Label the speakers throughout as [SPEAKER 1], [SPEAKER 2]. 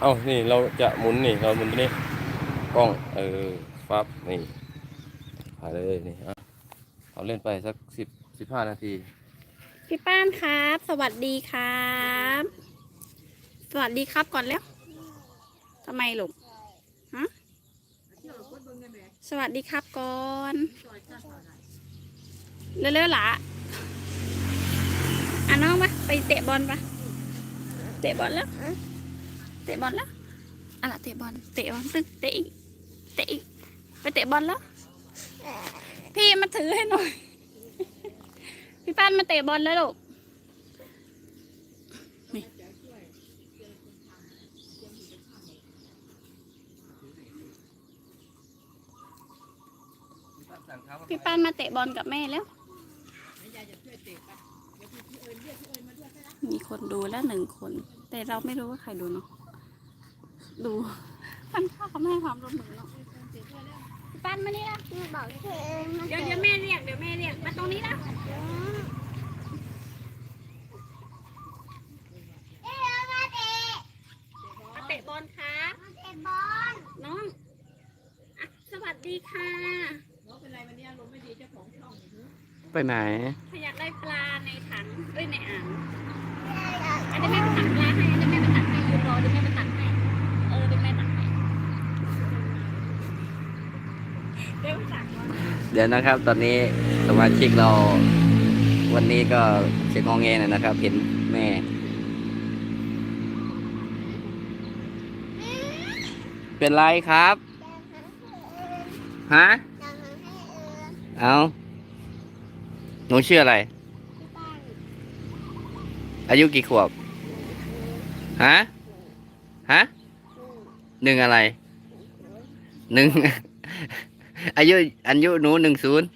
[SPEAKER 1] เอานี่เราจะหมุนนี่เราหมุนตัวนี้กล้องเออปั๊บนี่ถ่ายเลยนี่อะเอาเล่นไปสักสิบสิบห้านาที
[SPEAKER 2] พี่ป้านครับ สวัสดีครับ สวัสดีครับก่อนแล้วทำไมลูกฮะสวัสดีครับก่อนเร็วๆหล่ะอะน้องปะไปเตะบอลปะเตะบอลแล้ว เตะบอลแล้วอะล่ะเตะบอลเตะบอลตึ้งเตะอีกเตะอีกไปเตะบอลแล้ว พี่มาถือให้หน่อย พี่ป้านมาเตะบอลแล้วลูกพี่ป้านมาเตะบอลกับแม่แล้ว มีคนดูแล้วหนึ่งคน แต่เราไม่รู้ว่าใครดูเนาะ ดูพันข้าวเขาไม่ให้ความร่วมมือเนาะพี่ป้านมานี่นะ
[SPEAKER 3] แม่บอกชื่อเองมา
[SPEAKER 2] เดี๋ยวเดี๋ยวแม่เรียกเดี๋ยวแม่เรียกมาตรงนี้นะ
[SPEAKER 3] เอ๊ะมาเตะ
[SPEAKER 2] มาเตะบอลครับ
[SPEAKER 3] มาเตะบอล
[SPEAKER 2] น้องอะสวัสดีค่ะ
[SPEAKER 1] ไปไหน
[SPEAKER 2] ถ้าอยากได้ปลาในถังเอ้ยในอ่างอันนี้แม่ไปตักปลาให้อันนี้แม่ไปตักให้ยืนรอเดี๋ยวแม่ไปตักให้เออเดี๋ยวแม่ตักให้เดี๋ยวตักก่อน
[SPEAKER 4] เดี๋ยวนะครับ ตอนนี้สมาชิกเรา วันนี้ก็เช็คงองแงหน่อยนะครับ เห็นแม่เป็นไรครับ ฮะ
[SPEAKER 3] เอา
[SPEAKER 4] หนูชื่ออะไร อายุกี่ขวบ ฮะ ฮะ
[SPEAKER 3] หนึ่ง
[SPEAKER 4] อะไร หนึ่ง อายุอายุหนูหนึ่งศูนย์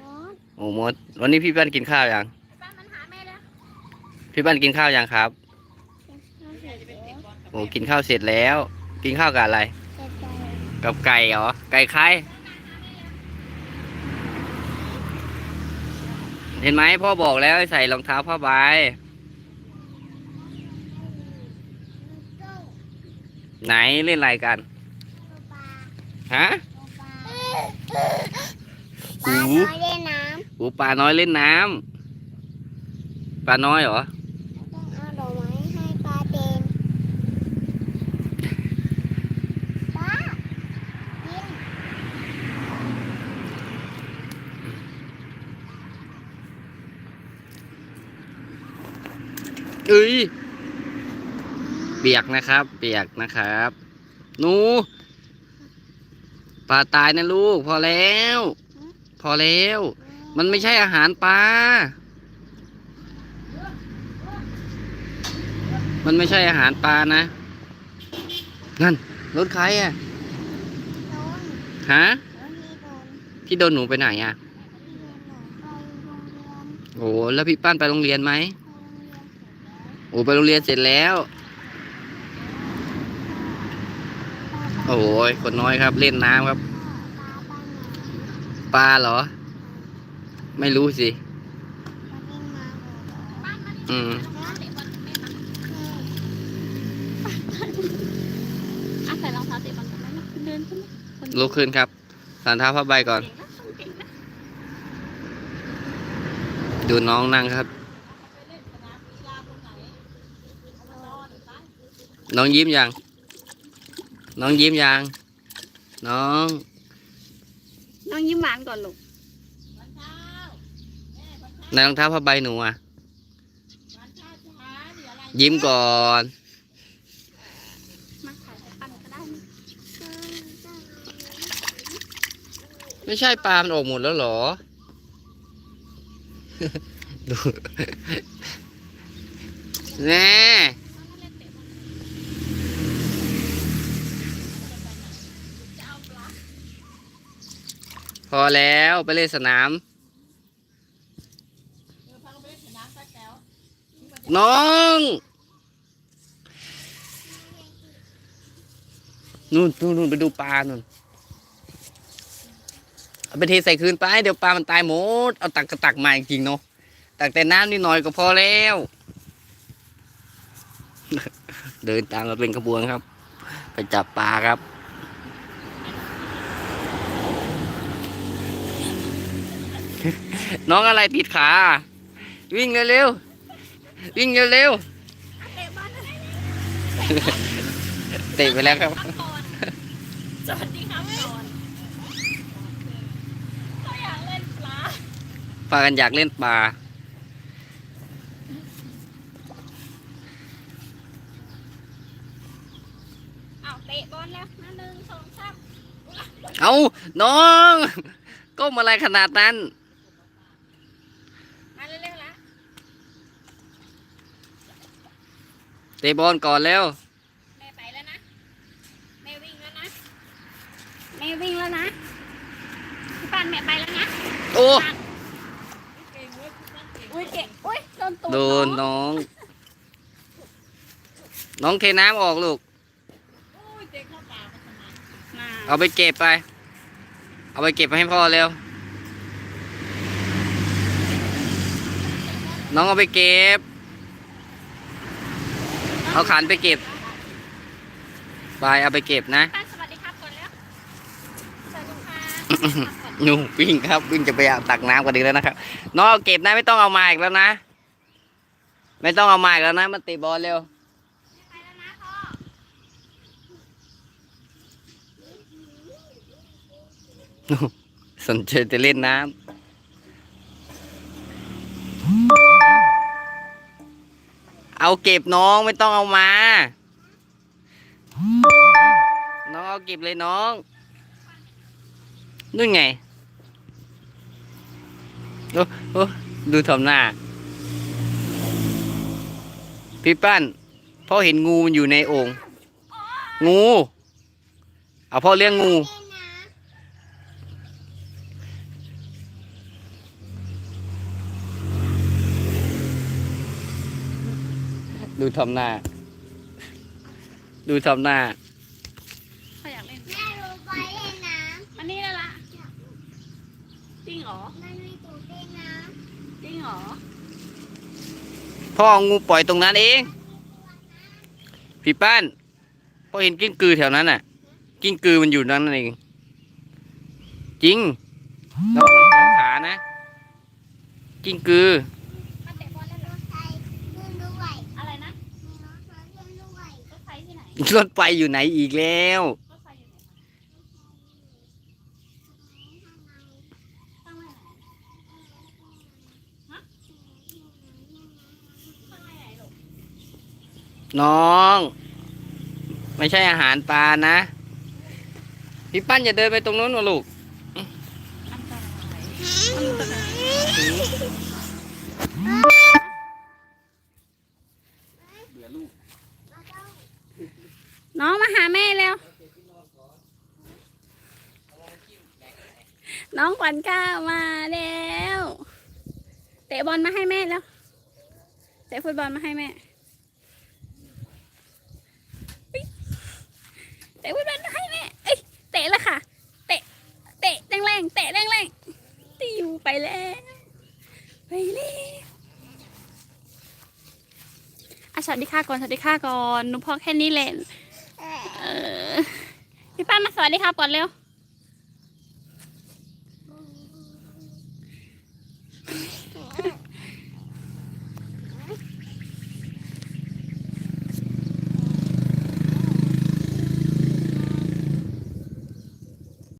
[SPEAKER 3] โน้ต
[SPEAKER 4] โอ้หมด วันนี้พี่ปั้นกินข้าวยัง
[SPEAKER 2] ป้ามันหาแม่แล้ว
[SPEAKER 4] พี่ปั้นกินข้าวยังครับ
[SPEAKER 3] มาเตะเดี๋ยว
[SPEAKER 4] โอ้กินข้าวเสร็จแล้ว กินข้าวกับอะไร
[SPEAKER 3] เตะใจ
[SPEAKER 4] กับไก่เหรอ ไก่ใครเห็นไหมพ่อบอกแล้วให้ใส่รองเท้าผ้าใบ
[SPEAKER 3] โต้
[SPEAKER 4] ไหนเล่นอะไรกัน
[SPEAKER 3] ปลา
[SPEAKER 4] ฮะ
[SPEAKER 3] ปลา
[SPEAKER 4] หู
[SPEAKER 3] น้อยเล่นน้
[SPEAKER 4] โอ้ปลาน้อยเล่นน้ำปลาน้อยเหรอำ
[SPEAKER 3] ต้องเอาดอกไม้ให้ปลาเต็นปลากิน
[SPEAKER 4] เอ้ยเปียกนะครับ เปียกนะครับหนู ปลาตายนะลูก พอแล้ว พอแล้ว มันไม่ใช่อาหารปลา มันไม่ใช่อาหารปลานะ นั่นรถใครอะ
[SPEAKER 3] โดน
[SPEAKER 4] ฮะ
[SPEAKER 3] แล้วนี่โดน
[SPEAKER 4] พี่โดนหนูไปไหนอะ
[SPEAKER 3] เรียนหนูไปโรงเรียน
[SPEAKER 4] โอ้แล้วพี่ป้านไปโรงเรียนไหม
[SPEAKER 3] ไปโรงเรียนเสร็จแล้ว
[SPEAKER 4] โอ้ไปโรงเรียนเสร็จแล้ว โอ้ยคนน้อยครับ เล่นน้ำครับ
[SPEAKER 3] ปลาหน
[SPEAKER 4] ปลาเหรอ ไม่รู้สิ
[SPEAKER 3] อื
[SPEAKER 4] ม
[SPEAKER 2] อะใส่รองเท้าเตะบอลกันไหมนะเดินขึ้นไหม
[SPEAKER 4] ลุกขึ้นครับสันเท้าผ้าใบก่อน
[SPEAKER 2] เก่งนะเก่งนะ
[SPEAKER 4] ดูน้องนั่งครับ น้องยิ้มยัง น้องยิ้มยัง น้อง
[SPEAKER 2] น้องยิ้มหวานก่อนลูก
[SPEAKER 4] ในรองเท้าผ้าใบหนูอะ ยิ้มก่อน
[SPEAKER 2] มาถ่ายให้ปั้นก็ได้นะ
[SPEAKER 4] ไม่ใช่ปลามันออกหมดแล้วเหรอ ดู แน่ พอแล้วไปเล่นสนาม น้อง นู่นนู่นนู่นไปดูปลานู่นเอาไปเทใส่คืนไป เดี๋ยวปลามันตายหมด เอาตักกระตักมาจริงเนาะตักแต่น้ำนิดหน่อยก็พอแล้ว เดินตามมาเป็นขบวนครับ ไปจับปลาครับ น้องอะไรติดขา วิ่งเร็วๆ วิ่งเร็ว
[SPEAKER 2] เตะบอลอะไร
[SPEAKER 4] ๆเตะไปแล้วครับ
[SPEAKER 2] ครับก่อนสวัสดีครับก่อนเขาอยากเล่นปลา
[SPEAKER 4] ปลากันอยากเล่นปลา
[SPEAKER 2] เอาเตะบอลแล้วนะหนึ่งสองสาม
[SPEAKER 4] เอาน้อง ก้มอะไรขนาดนั้น
[SPEAKER 2] มาเร็วๆละ
[SPEAKER 4] เตะบอลก่อนแล้ว
[SPEAKER 2] แม่ไปแล้วนะ แม่วิ่งแล้วนะ แม่วิ่งแล้วนะพี่ปานแม่ไปแล้วนะ
[SPEAKER 4] โอ้
[SPEAKER 2] อุ้ยเก่งอุ้ยโดนตัว
[SPEAKER 4] โดนน้อง น้องเทน้ำออกลูก
[SPEAKER 2] น่า
[SPEAKER 4] เอาไปเก็บไป เอาไปเก็บให้พ่อเร็ว น้องเอาไปเก็บ เอาขันไปเก็บไปเอาไปเก็บนะ
[SPEAKER 2] ปานสวัสดีครับก่อนแล้วสวัสดีค่ะ
[SPEAKER 4] หนูวิ่งครับวิ่งจะไปเอาตักน้ำกันดีแล้วนะครับน้องเอาเก็บนะไม่ต้องเอามาอีกแล้วนะ ไม่ต้องเอามาอีกแล้วนะมาเตะบอลเร็ว
[SPEAKER 2] ไปแล้วนะพ่อ
[SPEAKER 4] สนใจจะเล่นน้ำ เอาเก็บน้องไม่ต้องเอามา น้องเอาเก็บเลยน้องนู่นไงโอ้โอ้ดูทำหน้า พี่ปั้นพ่อเห็นงูมันอยู่ในโอ่งงู เอาพ่อเลี้ยงงู
[SPEAKER 3] เล่นนะ
[SPEAKER 4] ดูทำหน้า ดูทำหน้า
[SPEAKER 2] เขาอยากเล่น
[SPEAKER 3] แม่รู้ไปเล่นน้
[SPEAKER 2] อันนี้แล้วล่ะจริงเหรอำ
[SPEAKER 3] มันมีตูดเล่นน้
[SPEAKER 2] จริงเหรอ
[SPEAKER 4] พ่อเอางูปล่อยตรงนั้นเอง พี่ป้านพ่อเห็นกิ้งกือแถวนั้นน่ะ กิ้งกือมันอยู่นั้นเอง จริงแล้วมันสองขานะ กิ้งกือ
[SPEAKER 2] ร
[SPEAKER 3] ถไฟ
[SPEAKER 2] อ
[SPEAKER 3] ยู่
[SPEAKER 2] ไหน
[SPEAKER 4] อีกแล้ว
[SPEAKER 2] รถไฟอยู่ไหนตั้งไว้ไหนฮะตั้งไว้ไหนลูก
[SPEAKER 4] น้อง ไม่ใช่อาหารปลานะ พี่ปั้นอย่าเดินไปตรงนู้นวะลูก
[SPEAKER 2] อันตราย น้องมาหาแม่แล้ว น้องขวัญก้าวมาแล้ว เตะบอลมาให้แม่แล้ว เตะฟุตบอลมาให้แม่ เตะฟุตบอลมาให้แม่ เอ้ย เตะเลยค่ะ เตะ เตะแรงๆ เตะแรงๆติวไปแล้ว ไปแล้วอะสวัสดีค่ะก่อนสวัสดีค่ะก่อนหนูพอแค่นี้แหละ พี่ป้ามาสวัสดีครับก่อนเร็ว